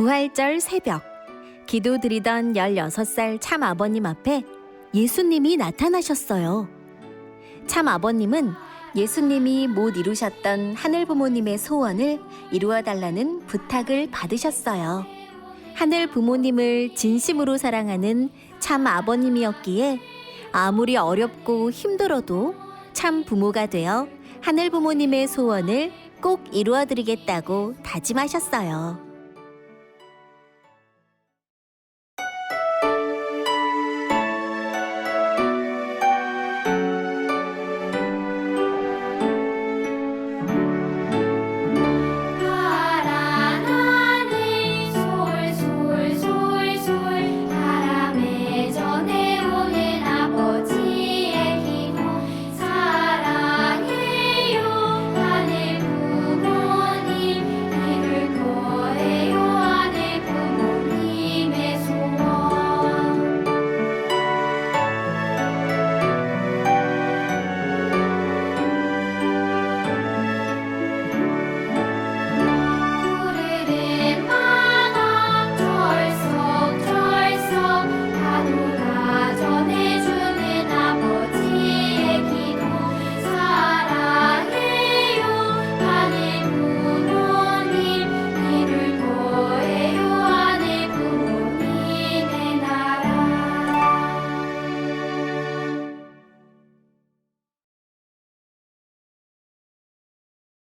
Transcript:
부활절 새벽 기도 드리던 16살 참 아버님 앞에 예수님이 나타나셨어요. 참 아버님은 예수님이 못 이루셨던 하늘 부모님의 소원을 이루어 달라는 부탁을 받으셨어요. 하늘 부모님을 진심으로 사랑하는 참 아버님이었기에 아무리 어렵고 힘들어도 참 부모가 되어 하늘 부모님의 소원을 꼭 이루어 드리겠다고 다짐하셨어요.